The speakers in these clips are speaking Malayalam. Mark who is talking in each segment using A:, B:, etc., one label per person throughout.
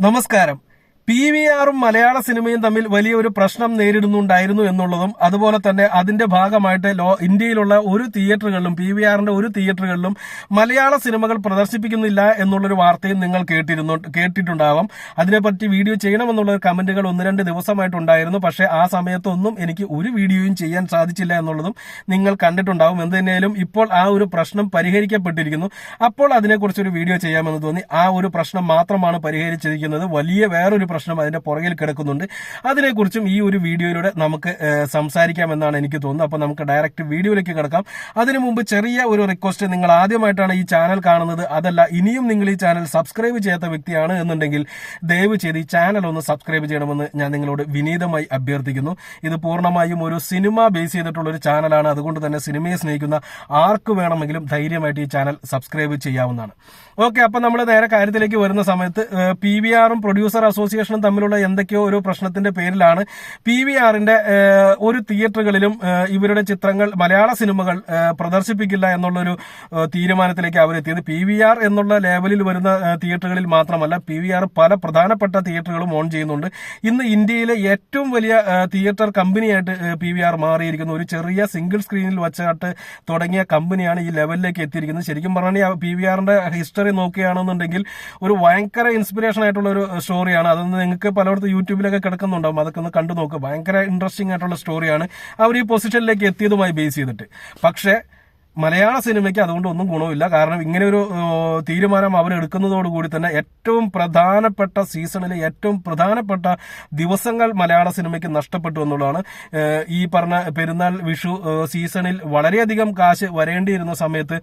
A: നമസ്കാരം. പി വി ആറും മലയാള സിനിമയും തമ്മിൽ വലിയൊരു പ്രശ്നം നേരിടുന്നുണ്ടായിരുന്നു എന്നുള്ളതും അതുപോലെ തന്നെ അതിന്റെ ഭാഗമായിട്ട് ഇന്ത്യയിലുള്ള ഒരു തിയേറ്ററുകളിലും പി വി ആറിന്റെ ഒരു തിയേറ്ററുകളിലും മലയാള സിനിമകൾ പ്രദർശിപ്പിക്കുന്നില്ല എന്നുള്ളൊരു വാർത്തയും നിങ്ങൾ കേട്ടിരുന്നു കേട്ടിട്ടുണ്ടാവാം. അതിനെപ്പറ്റി വീഡിയോ ചെയ്യണമെന്നുള്ള കമന്റുകൾ ഒന്ന് രണ്ട് ദിവസമായിട്ടുണ്ടായിരുന്നു. പക്ഷേ ആ സമയത്തൊന്നും എനിക്ക് ഒരു വീഡിയോയും ചെയ്യാൻ സാധിച്ചില്ല എന്നുള്ളതും നിങ്ങൾ കണ്ടിട്ടുണ്ടാവും. എന്തുതന്നെയാലും ഇപ്പോൾ ആ ഒരു പ്രശ്നം പരിഹരിക്കപ്പെട്ടിരിക്കുന്നു. അപ്പോൾ അതിനെക്കുറിച്ചൊരു വീഡിയോ ചെയ്യാമെന്ന് തോന്നി. ആ ഒരു പ്രശ്നം മാത്രമാണ് പരിഹരിച്ചിരിക്കുന്നത്. വലിയ വേറൊരു പ്രശ്നം അതിന്റെ പുറകിൽ കിടക്കുന്നുണ്ട്. അതിനെക്കുറിച്ചും ഈ ഒരു വീഡിയോയിലൂടെ നമുക്ക് സംസാരിക്കാമെന്നാണ് എനിക്ക് തോന്നുന്നത്. അപ്പോൾ നമുക്ക് ഡയറക്റ്റ് വീഡിയോയിലേക്ക് കിടക്കാം. അതിനു മുമ്പ് ചെറിയ ഒരു റിക്വസ്റ്റ് നിങ്ങൾ ആദ്യമായിട്ടാണ് ഈ ചാനൽ കാണുന്നത്. അതല്ല ഇനിയും നിങ്ങൾ ഈ ചാനൽ സബ്സ്ക്രൈബ് ചെയ്യാത്ത വ്യക്തിയാണ് എന്നുണ്ടെങ്കിൽ ദയവ് ചെയ്ത് ഈ ചാനൽ ഒന്ന് സബ്സ്ക്രൈബ് ചെയ്യണമെന്ന് ഞാൻ നിങ്ങളോട് വിനീതമായി അഭ്യർത്ഥിക്കുന്നു. ഇത് പൂർണമായും ഒരു സിനിമ ബേസ് ചെയ്തിട്ടുള്ള ഒരു ചാനലാണ്. അതുകൊണ്ട് തന്നെ സിനിമയെ സ്നേഹിക്കുന്ന ആർക്ക് വേണമെങ്കിലും ധൈര്യമായിട്ട് ഈ ചാനൽ സബ്സ്ക്രൈബ് ചെയ്യാവുന്നതാണ്. ഓക്കെ അപ്പൊ നമ്മൾ നേരെ കാര്യത്തിലേക്ക് വരുന്ന സമയത്ത് പി വി ആറും പ്രൊഡ്യൂസർ അസോസിയേഷനും തമ്മിലുള്ള എന്തൊക്കെയോ ഒരു പ്രശ്നത്തിന്റെ പേരിലാണ് പി വി ആറിന്റെ ഒരു തിയേറ്ററുകളിലും ഇവരുടെ ചിത്രങ്ങൾ മലയാള സിനിമകൾ പ്രദർശിപ്പിക്കില്ല എന്നുള്ളൊരു തീരുമാനത്തിലേക്ക് അവരെത്തിയത്. പി വി ആർ എന്നുള്ള ലേബലിൽ വരുന്ന തിയേറ്ററുകളിൽ മാത്രമല്ല പി വി ആർ പല പ്രധാനപ്പെട്ട തിയേറ്ററുകളും ഓൺ ചെയ്യുന്നുണ്ട്. ഇന്ന് ഇന്ത്യയിലെ ഏറ്റവും വലിയ തിയേറ്റർ കമ്പനിയായിട്ട് പി വി ആർ മാറിയിരിക്കുന്നു. ഒരു ചെറിയ സിംഗിൾ സ്ക്രീനിൽ വച്ചാട്ട് തുടങ്ങിയ കമ്പനിയാണ് ഈ ലെവലിലേക്ക് എത്തിയിരിക്കുന്നത്. ശരിക്കും പറഞ്ഞാൽ പി വി ആറിന്റെ ഹിസ്റ്ററി നോക്കുകയാണെന്നുണ്ടെങ്കിൽ ഒരു ഭയങ്കര ഇൻസ്പിറേഷൻ ആയിട്ടുള്ള ഒരു സ്റ്റോറിയാണ്. അതൊന്ന് നിങ്ങൾക്ക് പലയിടത്തും യൂട്യൂബിലൊക്കെ കിടക്കുന്നുണ്ടാവും. അതൊക്കെ ഒന്ന് കണ്ടു നോക്കുക ഭയങ്കര ഇൻട്രസ്റ്റിംഗ് ആയിട്ടുള്ള സ്റ്റോറിയാണ് അവർ ഈ പൊസിഷനിലേക്ക് എത്തിയതുമായി ബേസ് ചെയ്തിട്ട്. പക്ഷേ മലയാള സിനിമയ്ക്ക് അതുകൊണ്ട് ഒന്നും ഗുണമില്ല കാരണം ഇങ്ങനെ ഒരു തീരുമാനം അവർ എടുക്കുന്നതോടുകൂടി തന്നെ ഏറ്റവും പ്രധാനപ്പെട്ട സീസണിലെ ഏറ്റവും പ്രധാനപ്പെട്ട ദിവസങ്ങൾ മലയാള സിനിമയ്ക്ക് നഷ്ടപ്പെട്ടു എന്നുള്ളതാണ്. ഈ പറഞ്ഞ പെരുന്നാൾ വിഷു സീസണിൽ വളരെയധികം കാശ് വരേണ്ടിയിരുന്ന സമയത്ത്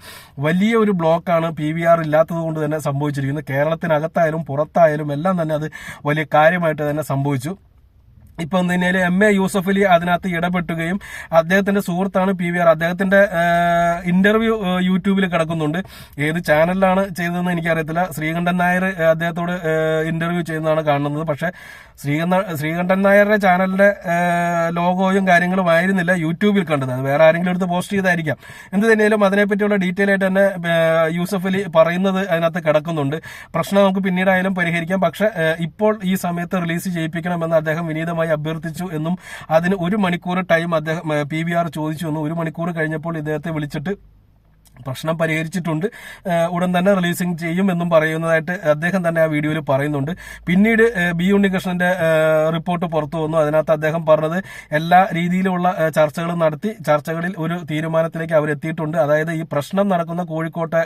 A: വലിയ ഒരു ബ്ലോക്കാണ് പി വി ആർ ഇല്ലാത്തത് കൊണ്ട് തന്നെ സംഭവിച്ചിരിക്കുന്നത്. കേരളത്തിനകത്തായാലും പുറത്തായാലും എല്ലാം തന്നെ അത് വലിയ കാര്യമായിട്ട് തന്നെ സംഭവിച്ചു. ഇപ്പൊ തന്നെയാലും എം എ യൂസഫ് അലി അതിനകത്ത് ഇടപെട്ടുകയും അദ്ദേഹത്തിന്റെ സുഹൃത്താണ് പി വി ആർ. അദ്ദേഹത്തിന്റെ ഇന്റർവ്യൂ യൂട്യൂബിൽ കിടക്കുന്നുണ്ട്. ഏത് ചാനലിലാണ് ചെയ്തതെന്ന് എനിക്കറിയത്തില്ല. ശ്രീകണ്ഠൻ നായർ അദ്ദേഹത്തോട് ഇന്റർവ്യൂ ചെയ്യുന്നതാണ് കാണുന്നത്. പക്ഷെ ശ്രീകണ്ഠ ശ്രീകണ്ഠൻ നായരുടെ ചാനലിന്റെ ലോഗോയും കാര്യങ്ങളും ആയിരുന്നില്ല യൂട്യൂബിൽ കണ്ടത്. അത് വേറെ ആരെങ്കിലും എടുത്ത് പോസ്റ്റ് ചെയ്തായിരിക്കാം. എന്ത് തന്നെയാലും അതിനെപ്പറ്റിയുള്ള ഡീറ്റെയിൽ ആയിട്ട് തന്നെ യൂസഫ് അലി പറയുന്നത് അതിനകത്ത് കിടക്കുന്നുണ്ട്. പ്രശ്നം നമുക്ക് പിന്നീടായാലും പരിഹരിക്കാം. പക്ഷെ ഇപ്പോൾ ഈ സമയത്ത് റിലീസ് ചെയ്യിപ്പിക്കണമെന്ന് അദ്ദേഹം വിനീതമായി അഭ്യർത്ഥിച്ചു എന്നും അതിന് ഒരു മണിക്കൂർ ടൈം അദ്ദേഹം പി വി ആർ ചോദിച്ചു എന്നും ഒരു മണിക്കൂർ കഴിഞ്ഞപ്പോൾ ഇദ്ദേഹത്തെ വിളിച്ചിട്ട് പ്രശ്നം പരിഹരിച്ചിട്ടുണ്ട്. ഉടൻ തന്നെ റിലീസിങ് ചെയ്യും എന്നും പറയുന്നതായിട്ട് അദ്ദേഹം തന്നെ ആ വീഡിയോയിൽ പറയുന്നുണ്ട്. പിന്നീട് ബി ഉണ്ണികൃഷ്ണന്റെ റിപ്പോർട്ട് പുറത്തു വന്നു. അതിനകത്ത് അദ്ദേഹം പറഞ്ഞത് എല്ലാ രീതിയിലുള്ള ചർച്ചകളും നടത്തി ചർച്ചകളിൽ ഒരു തീരുമാനത്തിലേക്ക് അവരെത്തിയിട്ടുണ്ട് അതായത് ഈ പ്രശ്നം നടക്കുന്ന കോഴിക്കോട്ടെ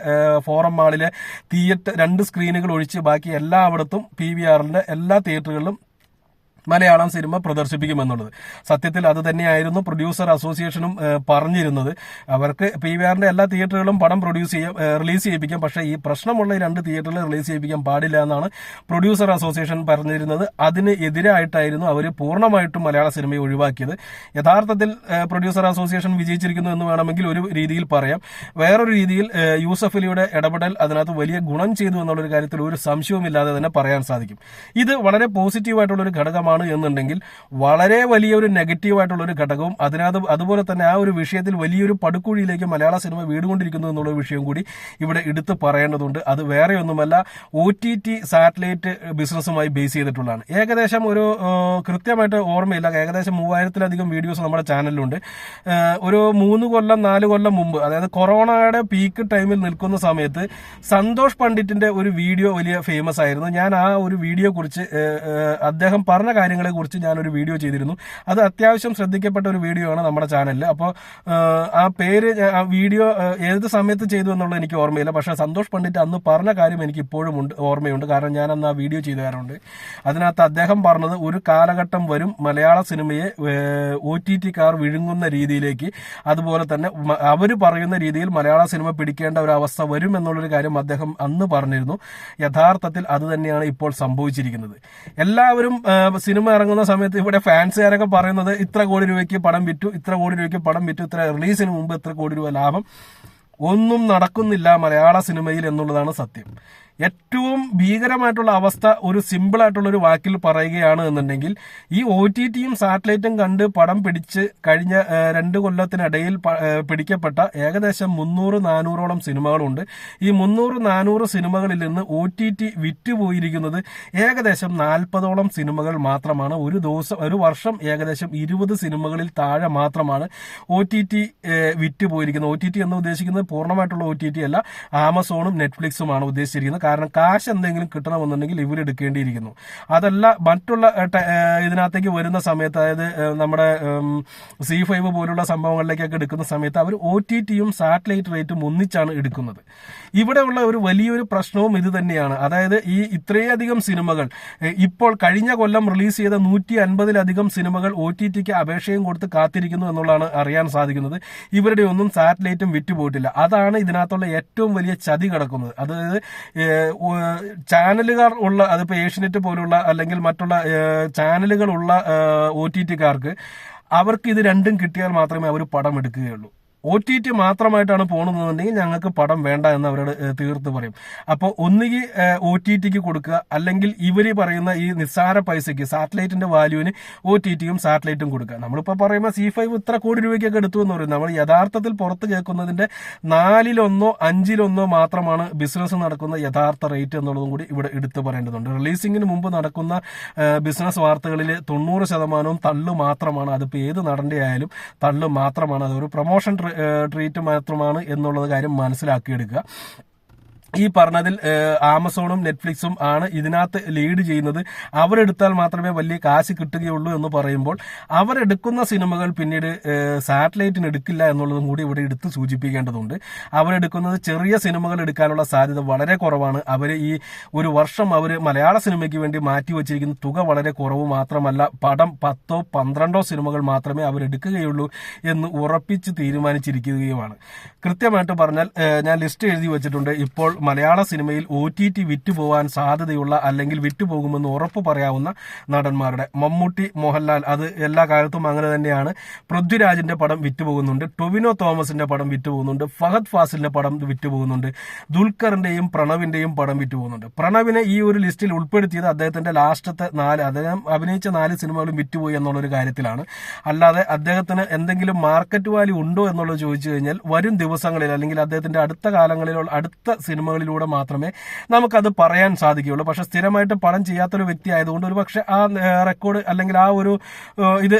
A: ഫോറം മാളിലെ തിയേറ്റർ രണ്ട് സ്ക്രീനുകൾ ഒഴിച്ച് ബാക്കി എല്ലായിടത്തും പി വി എല്ലാ തിയേറ്ററുകളിലും മലയാളം സിനിമ പ്രദർശിപ്പിക്കുമെന്നുള്ളത്. സത്യത്തിൽ അത് തന്നെയായിരുന്നു പ്രൊഡ്യൂസർ അസോസിയേഷനും പറഞ്ഞിരുന്നത്. അവർക്ക് പി വി ആറിന്റെ എല്ലാ തിയേറ്ററുകളും പടം പ്രൊഡ്യൂസ് ചെയ്യാം റിലീസ് ചെയ്യിപ്പിക്കാം. പക്ഷേ ഈ പ്രശ്നമുള്ള രണ്ട് തിയേറ്ററിൽ റിലീസ് ചെയ്യിപ്പിക്കാൻ പാടില്ല എന്നാണ് പ്രൊഡ്യൂസർ അസോസിയേഷൻ പറഞ്ഞിരുന്നത്. അതിന് എതിരായിട്ടായിരുന്നു അവർ പൂർണമായിട്ടും മലയാള സിനിമയെ ഒഴിവാക്കിയത്. യഥാർത്ഥത്തിൽ പ്രൊഡ്യൂസർ അസോസിയേഷൻ വിജയിച്ചിരിക്കുന്നു എന്ന് വേണമെങ്കിൽ ഒരു രീതിയിൽ പറയാം. വേറൊരു രീതിയിൽ യൂസഫ് അലിയുടെ ഇടപെടൽ അതിനകത്ത് വലിയ ഗുണം ചെയ്തു എന്നുള്ളൊരു കാര്യത്തിൽ ഒരു സംശയവുമില്ലാതെ തന്നെ പറയാൻ സാധിക്കും. ഇത് വളരെ പോസിറ്റീവായിട്ടുള്ള ഒരു ഘടകമാണ് എന്നുണ്ടെങ്കിൽ വളരെ വലിയൊരു നെഗറ്റീവായിട്ടുള്ള ഒരു ഘടകവും അതിനകത്ത് അതുപോലെ തന്നെ ആ ഒരു വിഷയത്തിൽ വലിയൊരു പടുക്കുഴിയിലേക്ക് മലയാള സിനിമ വീടുകൊണ്ടിരിക്കുന്നു എന്നുള്ള വിഷയം കൂടി ഇവിടെ എടുത്ത് പറയേണ്ടതുണ്ട്. അത് വേറെ ഒന്നുമല്ല ഒ ടി ടി സാറ്റലൈറ്റ് ബിസിനസ്സുമായി ബേസ് ചെയ്തിട്ടുള്ളതാണ്. ഏകദേശം ഒരു കൃത്യമായിട്ട് ഓർമ്മയില്ല. ഏകദേശം മൂവായിരത്തിലധികം വീഡിയോസ് നമ്മുടെ ചാനലിലുണ്ട്. ഒരു മൂന്ന് കൊല്ലം നാല് കൊല്ലം മുമ്പ് അതായത് കൊറോണയുടെ പീക്ക് ടൈമിൽ നിൽക്കുന്ന സമയത്ത് സന്തോഷ് പണ്ഡിറ്റിന്റെ ഒരു വീഡിയോ വലിയ ഫേമസ് ആയിരുന്നു. ഞാൻ ആ ഒരു വീഡിയോ കുറിച്ച് അദ്ദേഹം പറഞ്ഞ കാര്യങ്ങളെ കുറിച്ച് ഞാനൊരു വീഡിയോ ചെയ്തിരുന്നു. അത് അത്യാവശ്യം ശ്രദ്ധിക്കപ്പെട്ട ഒരു വീഡിയോ ആണ് നമ്മുടെ ചാനലിൽ അപ്പോൾ ആ പേര് ആ വീഡിയോ ഏത് സമയത്ത് ചെയ്തു എന്നുള്ളത് എനിക്ക് ഓർമ്മയില്ല. പക്ഷേ സന്തോഷ് പണ്ഡിറ്റ് അന്ന് പറഞ്ഞ കാര്യം എനിക്ക് ഇപ്പോഴും ഉണ്ട് ഓർമ്മയുണ്ട്. കാരണം ഞാൻ അന്ന് ആ വീഡിയോ ചെയ്തു തരാറുണ്ട്. അതിനകത്ത് അദ്ദേഹം പറഞ്ഞത് ഒരു കാലഘട്ടം വരും മലയാള സിനിമയെ ഒ ടി ടി കാർ വിഴുങ്ങുന്ന രീതിയിലേക്ക്. അതുപോലെ തന്നെ അവർ പറയുന്ന രീതിയിൽ മലയാള സിനിമ പിടിക്കേണ്ട ഒരു അവസ്ഥ വരും എന്നുള്ളൊരു കാര്യം അദ്ദേഹം അന്ന് പറഞ്ഞിരുന്നു. യഥാർത്ഥത്തിൽ അത് തന്നെയാണ് ഇപ്പോൾ സംഭവിച്ചിരിക്കുന്നത്. എല്ലാവരും സിനിമ ഇറങ്ങുന്ന സമയത്ത് ഇവിടെ ഫാൻസുകാരൊക്കെ പറയുന്നത് ഇത്ര കോടി രൂപയ്ക്ക് പടം വിറ്റു ഇത്ര കോടി രൂപയ്ക്ക് പടം വിറ്റു ഇത്ര റിലീസിന് മുമ്പ് ഇത്ര കോടി രൂപ ലാഭം. ഒന്നും നടക്കുന്നില്ല മലയാള സിനിമയിൽ എന്നുള്ളതാണ് സത്യം. ഏറ്റവും ഭീകരമായിട്ടുള്ള അവസ്ഥ ഒരു സിമ്പിൾ ആയിട്ടുള്ള ഒരു വാക്കിൽ പറയുകയാണ് എന്നുണ്ടെങ്കിൽ ഈ ഒ ടി ടിയും സാറ്റലൈറ്റും കണ്ട് പടം പിടിച്ച് കഴിഞ്ഞ രണ്ട് കൊല്ലത്തിനിടയിൽ പിടിക്കപ്പെട്ട ഏകദേശം മുന്നൂറ് നാനൂറോളം സിനിമകളുണ്ട്. ഈ മുന്നൂറ് നാനൂറ് സിനിമകളിൽ നിന്ന് ഒ ടി ടി വിറ്റുപോയിരിക്കുന്നത് ഏകദേശം നാൽപ്പതോളം സിനിമകൾ മാത്രമാണ്. ഒരു ദിവസം ഒരു വർഷം ഏകദേശം ഇരുപത് സിനിമകളിൽ താഴെ മാത്രമാണ് ഒ ടി ടി വിറ്റുപോയിരിക്കുന്നത്. ഒ ടി ടി എന്ന് ഉദ്ദേശിക്കുന്നത് പൂർണമായിട്ടുള്ള ഒ ടി ടി അല്ല ആമസോണും നെറ്റ്ഫ്ലിക്സുമാണ് ഉദ്ദേശിച്ചിരിക്കുന്നത്. കാരണം കാശ് എന്തെങ്കിലും കിട്ടണമെന്നുണ്ടെങ്കിൽ ഇവരെടുക്കേണ്ടിയിരിക്കുന്നു അതല്ല മറ്റുള്ള ഇതിനകത്തേക്ക് വരുന്ന സമയത്ത് അതായത് നമ്മുടെ സി ഫൈവ് പോലുള്ള സംഭവങ്ങളിലേക്കൊക്കെ എടുക്കുന്ന സമയത്ത് അവർ ഒ ടി ടിയും സാറ്റലൈറ്റ് റേറ്റും ഒന്നിച്ചാണ് എടുക്കുന്നത്. ഇവിടെയുള്ള ഒരു വലിയൊരു പ്രശ്നവും ഇത് തന്നെയാണ്. അതായത് ഈ ഇത്രയധികം സിനിമകൾ ഇപ്പോൾ കഴിഞ്ഞ കൊല്ലം റിലീസ് ചെയ്ത നൂറ്റി അൻപതിലധികം സിനിമകൾ ഒ ടി ടിക്ക് അപേക്ഷയും കൊടുത്ത് കാത്തിരിക്കുന്നു എന്നുള്ളതാണ് അറിയാൻ സാധിക്കുന്നത്. ഇവരുടെ ഒന്നും സാറ്റലൈറ്റും വിറ്റുപോയിട്ടില്ല. അതാണ് ഇതിനകത്തുള്ള ഏറ്റവും വലിയ ചതി കിടക്കുന്നത്. അതായത് ചാനലുകാർ ഉള്ള അതിപ്പോൾ ഏഷ്യനെറ്റ് പോലുള്ള അല്ലെങ്കിൽ മറ്റുള്ള ചാനലുകളുള്ള ഒ ടി ടിക്കാർക്ക് അവർക്ക് ഇത് രണ്ടും കിട്ടിയാൽ മാത്രമേ അവർ പടം എടുക്കുകയുള്ളൂ ഒ ടി ടി മാത്രമായിട്ടാണ് പോകുന്നതെന്നുണ്ടെങ്കിൽ ഞങ്ങൾക്ക് പടം വേണ്ട എന്ന് അവരോട് തീർത്ത് പറയും. അപ്പോൾ ഒന്നുകിൽ ഒ ടി ടിക്ക് കൊടുക്കുക അല്ലെങ്കിൽ ഇവർ പറയുന്ന ഈ നിസ്സാര പൈസയ്ക്ക് സാറ്റലൈറ്റിന്റെ വാല്യൂവിന് ഒ ടി ടിയും സാറ്റലൈറ്റും കൊടുക്കുക. നമ്മളിപ്പോൾ പറയുമ്പോൾ സി ഫൈവ് ഇത്ര കോടി രൂപയ്ക്കൊക്കെ എടുത്തു എന്ന് പറയും. നമ്മൾ യഥാർത്ഥത്തിൽ പുറത്ത് കേൾക്കുന്നതിന്റെ നാലിലൊന്നോ അഞ്ചിലൊന്നോ മാത്രമാണ് ബിസിനസ് നടക്കുന്ന യഥാർത്ഥ റേറ്റ് എന്നുള്ളതും കൂടി ഇവിടെ എടുത്തു പറയേണ്ടതുണ്ട്. റിലീസിംഗിന് മുമ്പ് നടക്കുന്ന ബിസിനസ് വാർത്തകളിൽ തൊണ്ണൂറ് ശതമാനവും തള്ളു മാത്രമാണ്. അതിപ്പോൾ ഏത് നടന്റെ ആയാലും തള്ളു മാത്രമാണ്. അതൊരു പ്രൊമോഷൻ ട്രീറ്റ് മാത്രമാണ് എന്നുള്ളത് കാര്യം മനസ്സിലാക്കിയെടുക്കുക. ഈ പറഞ്ഞതിൽ ആമസോണും നെറ്റ്ഫ്ലിക്സും ആണ് ഇതിനകത്ത് ലീഡ് ചെയ്യുന്നത്. അവരെടുത്താൽ മാത്രമേ വലിയ കാശ് കിട്ടുകയുള്ളൂ എന്ന് പറയുമ്പോൾ അവരെടുക്കുന്ന സിനിമകൾ പിന്നീട് സാറ്റലൈറ്റിന് എടുക്കില്ല എന്നുള്ളതും കൂടി ഇവിടെ എടുത്ത് സൂചിപ്പിക്കേണ്ടതുണ്ട്. അവരെടുക്കുന്നത് ചെറിയ സിനിമകൾ എടുക്കാനുള്ള സാധ്യത വളരെ കുറവാണ്. അവർ ഈ ഒരു വർഷം അവർ മലയാള സിനിമയ്ക്ക് വേണ്ടി മാറ്റി വച്ചിരിക്കുന്ന തുക വളരെ കുറവ് മാത്രമല്ല പടം പത്തോ പന്ത്രണ്ടോ സിനിമകൾ മാത്രമേ അവരെടുക്കുകയുള്ളൂ എന്ന് ഉറപ്പിച്ച് തീരുമാനിച്ചിരിക്കുകയുമാണ്. കൃത്യമായിട്ട് പറഞ്ഞാൽ ഞാൻ ലിസ്റ്റ് എഴുതി വെച്ചിട്ടുണ്ട്. ഇപ്പോൾ മലയാള സിനിമയിൽ ഒ ടി ടി വിറ്റുപോകാൻ സാധ്യതയുള്ള അല്ലെങ്കിൽ വിറ്റുപോകുമെന്ന് ഉറപ്പ് പറയാവുന്ന നടന്മാരുടെ മമ്മൂട്ടി മോഹൻലാൽ. അത് എല്ലാ കാലത്തും അങ്ങനെ തന്നെയാണ്. പൃഥ്വിരാജിന്റെ പടം വിറ്റുപോകുന്നുണ്ട്. ടൊവിനോ തോമസിന്റെ പടം വിറ്റുപോകുന്നുണ്ട്. ഫഹദ് ഫാസിലിന്റെ പടം വിറ്റുപോകുന്നുണ്ട്. ദുൽഖറിന്റെയും പ്രണവിന്റെയും പടം വിറ്റുപോകുന്നുണ്ട്. പ്രണവിനെ ഈ ഒരു ലിസ്റ്റിൽ ഉൾപ്പെടുത്തിയത് അദ്ദേഹത്തിന്റെ ലാസ്റ്റത്തെ നാല് അദ്ദേഹം അഭിനയിച്ച നാല് സിനിമകളും വിറ്റുപോയി എന്നുള്ളൊരു കാര്യത്തിലാണ്. അല്ലാതെ അദ്ദേഹത്തിന് എന്തെങ്കിലും മാർക്കറ്റ് വാല്യൂ ഉണ്ടോ എന്നുള്ളത് ചോദിച്ചു കഴിഞ്ഞാൽ വരും ദിവസങ്ങളിൽ അല്ലെങ്കിൽ അദ്ദേഹത്തിന്റെ അടുത്ത കാലങ്ങളിലുള്ള അടുത്ത സിനിമകളിലൂടെ മാത്രമേ നമുക്കത് പറയാൻ സാധിക്കുകയുള്ളൂ. പക്ഷെ സ്ഥിരമായിട്ട് പടം ചെയ്യാത്തൊരു വ്യക്തി ആയതുകൊണ്ട് ഒരു പക്ഷെ ആ റെക്കോർഡ് അല്ലെങ്കിൽ ആ ഒരു ഇത്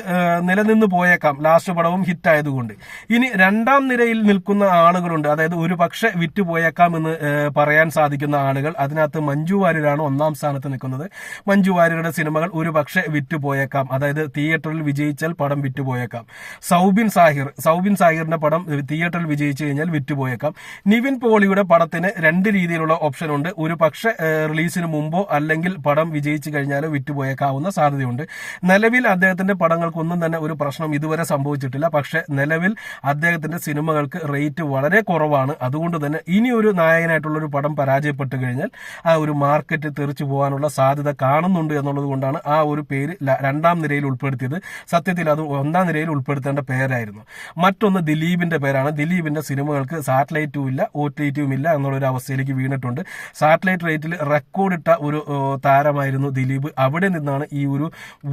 A: നിലനിന്ന് പോയേക്കാം. ലാസ്റ്റ് പടവും ഹിറ്റ് ആയതുകൊണ്ട് ഇനി രണ്ടാം നിരയിൽ നിൽക്കുന്ന ആളുകളുണ്ട്. അതായത് ഒരു പക്ഷെ വിറ്റ് പോയേക്കാം എന്ന് പറയാൻ സാധിക്കുന്ന ആളുകൾ. അതിനകത്ത് മഞ്ജു വാര്യരാണ് ഒന്നാം സ്ഥാനത്ത് നിൽക്കുന്നത്. മഞ്ജു വാര്യരുടെ സിനിമകൾ ഒരു പക്ഷെ വിറ്റ് പോയേക്കാം അതായത് തിയേറ്ററിൽ വിജയിച്ചാൽ പടം വിറ്റ് പോയേക്കാം സൗബിൻ സാഹിർ സൗബിൻ സാഹിറിന്റെ പടം തിയേറ്ററിൽ വിജയിച്ചു കഴിഞ്ഞാൽ വിറ്റ് പോയേക്കാം നിവിൻ പോളിയുടെ പടത്തിന് രണ്ട് രീതിയിലുള്ള ഓപ്ഷൻ ഉണ്ട്. ഒരു പക്ഷെ റിലീസിന് മുമ്പോ അല്ലെങ്കിൽ പടം വിജയിച്ചു കഴിഞ്ഞാലോ വിറ്റുപോയേക്കാവുന്ന സാധ്യതയുണ്ട്. നിലവിൽ അദ്ദേഹത്തിന്റെ പടങ്ങൾക്കൊന്നും തന്നെ ഒരു പ്രശ്നം ഇതുവരെ സംഭവിച്ചിട്ടില്ല. പക്ഷെ നിലവിൽ അദ്ദേഹത്തിന്റെ സിനിമകൾക്ക് റേറ്റ് വളരെ കുറവാണ്. അതുകൊണ്ട് തന്നെ ഇനി ഒരു നായകനായിട്ടുള്ള ഒരു പടം പരാജയപ്പെട്ടു കഴിഞ്ഞാൽ ആ ഒരു മാർക്കറ്റ് തെറിച്ചു പോകാനുള്ള സാധ്യത കാണുന്നുണ്ട് എന്നുള്ളത് കൊണ്ടാണ് ആ ഒരു പേര് രണ്ടാം നിരയിൽ ഉൾപ്പെടുത്തിയത്. സത്യത്തിൽ അത് ഒന്നാം നിരയിൽ ഉൾപ്പെടുത്തേണ്ട പേരായിരുന്നു. മറ്റൊന്ന് ദിലീപിന്റെ പേരാണ്. ദിലീപിന്റെ സിനിമകൾക്ക് സാറ്റലൈറ്റും ഇല്ല ഒ ടി ടിയും ഇല്ല എന്നുള്ള ഒരു അവസ്ഥയിലേക്ക് വീണിട്ടുണ്ട്. സാറ്റലൈറ്റ് റേറ്റിൽ റെക്കോർഡിട്ട ഒരു താരമായിരുന്നു ദിലീപ്. അവിടെ നിന്നാണ് ഈ ഒരു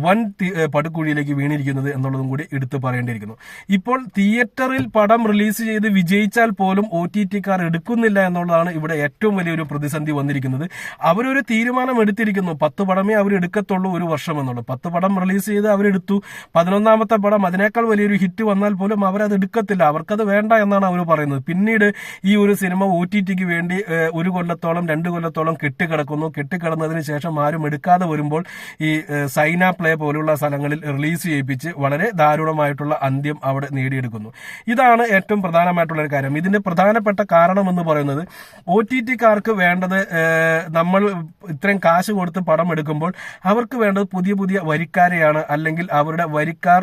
A: വൻ പടുക്കുഴിയിലേക്ക് വീണിരിക്കുന്നത് എന്നുള്ളതും കൂടി എടുത്തു പറയേണ്ടിയിരിക്കുന്നു. ഇപ്പോൾ തിയേറ്ററിൽ പടം റിലീസ് ചെയ്ത് വിജയിച്ചാൽ പോലും ഒ ടി ടിക്കാർ എടുക്കുന്നില്ല എന്നുള്ളതാണ് ഇവിടെ ഏറ്റവും വലിയൊരു പ്രതിസന്ധി വന്നിരിക്കുന്നത്. അവരൊരു തീരുമാനം എടുത്തിരിക്കുന്നു. പത്ത് പടമേ അവർ എടുക്കത്തുള്ളൂ ഒരു വർഷം എന്നുള്ളത്. പത്ത് പടം റിലീസ് ചെയ്ത് അവരെടുത്തു. പതിനൊന്നാമത്തെ പടം അതിനേക്കാൾ വലിയൊരു ഹിറ്റ് വന്നാൽ പോലും അവരത് എടുക്കത്തില്ല. അവർക്കത് വേണ്ട എന്നാണ് അവർ പറയുന്നത്. പിന്നീട് ഈ ഒരു സിനിമ ഒ ടി ടിക്ക് വേണ്ടി ഒരു കൊല്ലത്തോളം രണ്ട് കൊല്ലത്തോളം കെട്ടിക്കിടക്കുന്നു. കെട്ടിക്കിടന്നതിന് ശേഷം ആരും എടുക്കാതെ വരുമ്പോൾ ഈ സൈന പ്ലേ പോലുള്ള സ്ഥലങ്ങളിൽ റിലീസ് ചെയ്യിപ്പിച്ച് വളരെ ദാരുണമായിട്ടുള്ള അന്ത്യം അവിടെ നേടിയെടുക്കുന്നു. ഇതാണ് ഏറ്റവും പ്രധാനമായിട്ടുള്ള ഒരു കാര്യം. ഇതിന്റെ പ്രധാനപ്പെട്ട കാരണം എന്ന് പറയുന്നത് ഒ ടി ടിക്കാർക്ക് വേണ്ടത് നമ്മൾ ഇത്രയും കാശ് കൊടുത്ത് പടം എടുക്കുമ്പോൾ അവർക്ക് വേണ്ടത് പുതിയ പുതിയ വരിക്കാരെയാണ് അല്ലെങ്കിൽ അവരുടെ വരിക്കാർ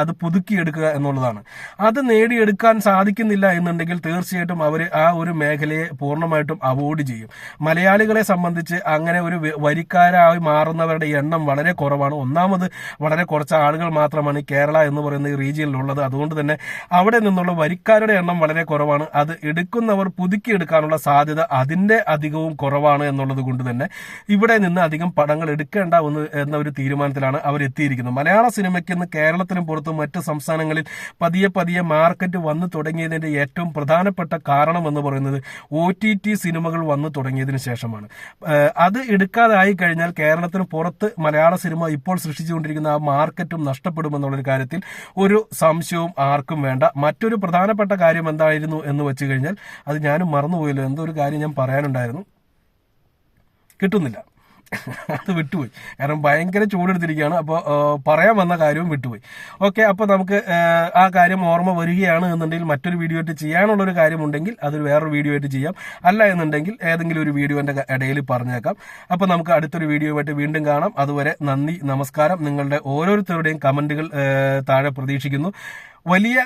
A: അത് പുതുക്കിയെടുക്കുക എന്നുള്ളതാണ്. അത് നേടിയെടുക്കാൻ സാധിക്കുന്നില്ല എന്നുണ്ടെങ്കിൽ തീർച്ചയായിട്ടും അവർ ആ ഒരു മേഖലയെ പൂർണമായിട്ട് പൂർണമായിട്ടും അവോയ്ഡ് ചെയ്യും. മലയാളികളെ സംബന്ധിച്ച് അങ്ങനെ ഒരു വരിക്കാരായി മാറുന്നവരുടെ എണ്ണം വളരെ കുറവാണ്. ഒന്നാമത് വളരെ കുറച്ച് ആളുകൾ മാത്രമാണ് കേരള എന്ന് പറയുന്ന ഈ റീജിയനിലുള്ളത്. അതുകൊണ്ട് തന്നെ അവിടെ നിന്നുള്ള വരിക്കാരുടെ എണ്ണം വളരെ കുറവാണ്. അത് എടുക്കുന്നവർ പുതുക്കി എടുക്കാനുള്ള സാധ്യത അതിന്റെ അധികവും കുറവാണ് എന്നുള്ളത് കൊണ്ട് തന്നെ ഇവിടെ നിന്ന് അധികം പടങ്ങൾ എടുക്കേണ്ട എന്ന് ഒരു തീരുമാനത്തിലാണ് അവർ എത്തിയിരിക്കുന്നത് മലയാള സിനിമയ്ക്ക് ഇന്ന് കേരളത്തിനും പുറത്തും മറ്റ് സംസ്ഥാനങ്ങളിൽ പതിയെ പതിയെ മാർക്കറ്റ് വന്നു തുടങ്ങിയതിന്റെ ഏറ്റവും പ്രധാനപ്പെട്ട കാരണം എന്ന് പറയുന്നത് ഒ ടി സിനിമകൾ വന്നു തുടങ്ങിയതിന് ശേഷമാണ്. അത് എടുക്കാതായി കഴിഞ്ഞാൽ കേരളത്തിന് പുറത്ത് മലയാള സിനിമ ഇപ്പോൾ സൃഷ്ടിച്ചുകൊണ്ടിരിക്കുന്ന ആ മാർക്കറ്റും നഷ്ടപ്പെടുമെന്നുള്ളൊരു കാര്യത്തിൽ ഒരു സംശയവും ആർക്കും വേണ്ട. മറ്റൊരു പ്രധാനപ്പെട്ട കാര്യം എന്തായിരുന്നു എന്ന് വെച്ച് കഴിഞ്ഞാൽ അത് ഞാനും മറന്നുപോയല്ലോ. എന്തോ ഒരു കാര്യം ഞാൻ പറയാനുണ്ടായിരുന്നു. കിട്ടുന്നില്ല. അത് വിട്ടുപോയി. കാരണം ഭയങ്കര ചൂടെടുത്തിരിക്കുകയാണ്. അപ്പോൾ പറയാൻ വന്ന കാര്യവും വിട്ടുപോയി. ഓക്കെ അപ്പോൾ നമുക്ക് ആ, കാര്യം ഓർമ്മ വരികയാണ് എന്നുണ്ടെങ്കിൽ മറ്റൊരു വീഡിയോ ആയിട്ട് ചെയ്യാനുള്ള ഒരു കാര്യമുണ്ടെങ്കിൽ അതൊരു വേറൊരു വീഡിയോ ആയിട്ട് ചെയ്യാം. അല്ല എന്നുണ്ടെങ്കിൽ ഏതെങ്കിലും ഒരു വീഡിയോന്റെ ഇടയിൽ പറഞ്ഞേക്കാം. അപ്പോൾ നമുക്ക് അടുത്തൊരു വീഡിയോ ആയിട്ട് വീണ്ടും കാണാം. അതുവരെ നന്ദി നമസ്കാരം. നിങ്ങളുടെ ഓരോരുത്തരുടെയും കമന്റുകൾ ആ, താഴെ പ്രതീക്ഷിക്കുന്നു. വലിയ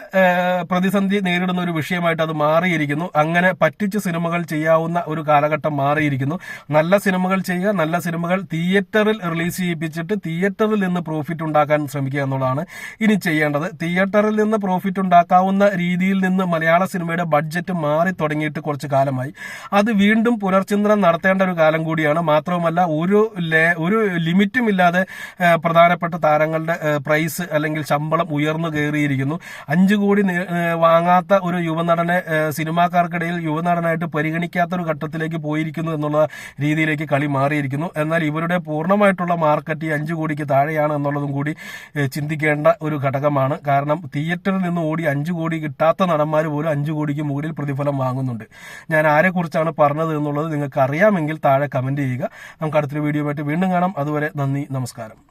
A: പ്രതിസന്ധി നേരിടുന്ന ഒരു വിഷയമായിട്ട് അത് മാറിയിരിക്കുന്നു. അങ്ങനെ പറ്റിച്ച് സിനിമകൾ ചെയ്യാവുന്ന ഒരു കാലഘട്ടം മാറിയിരിക്കുന്നു. നല്ല സിനിമകൾ ചെയ്യുക നല്ല സിനിമകൾ തിയേറ്ററിൽ റിലീസ് ചെയ്യിപ്പിച്ചിട്ട് തിയേറ്ററിൽ നിന്ന് പ്രോഫിറ്റ് ഉണ്ടാക്കാൻ ശ്രമിക്കുക എന്നുള്ളതാണ് ഇനി ചെയ്യേണ്ടത്. തിയേറ്ററിൽ നിന്ന് പ്രോഫിറ്റ് ഉണ്ടാക്കാവുന്ന രീതിയിൽ നിന്ന് മലയാള സിനിമയുടെ ബഡ്ജറ്റ് മാറി തുടങ്ങിയിട്ട് കുറച്ച് കാലമായി. അത് വീണ്ടും പുനർചിന്തനം നടത്തേണ്ട ഒരു കാലം കൂടിയാണ്. മാത്രവുമല്ല ഒരു ഒരു ലിമിറ്റും ഇല്ലാതെ പ്രധാനപ്പെട്ട താരങ്ങളുടെ പ്രൈസ് അല്ലെങ്കിൽ ശമ്പളം ഉയർന്നു കയറിയിരിക്കുന്നു. അഞ്ചു കോടി വാങ്ങാത്ത ഒരു യുവനടനെ സിനിമാക്കാർക്കിടയിൽ യുവനടനായിട്ട് പരിഗണിക്കാത്ത ഒരു ഘട്ടത്തിലേക്ക് പോയിരിക്കുന്നു എന്നുള്ള രീതിയിലേക്ക് കളി മാറിയിരിക്കുന്നു. എന്നാൽ ഇവരുടെ പൂർണമായിട്ടുള്ള മാർക്കറ്റ് ഈ അഞ്ച് കോടിക്ക് താഴെയാണ് എന്നുള്ളതും കൂടി ചിന്തിക്കേണ്ട ഒരു ഘടകമാണ്. കാരണം തിയേറ്ററിൽ നിന്ന് ഓടി അഞ്ച് കോടി കിട്ടാത്ത നടന്മാർ പോലും അഞ്ച് കോടിക്ക് മുകളിൽ പ്രതിഫലം വാങ്ങുന്നുണ്ട്. ഞാൻ ആരെക്കുറിച്ചാണ് പറഞ്ഞത് എന്നുള്ളത് നിങ്ങൾക്ക് അറിയാമെങ്കിൽ താഴെ കമന്റ് ചെയ്യുക. നമുക്ക് അടുത്തൊരു വീഡിയോ ആയിട്ട് വീണ്ടും കാണാം. അതുവരെ നന്ദി നമസ്കാരം.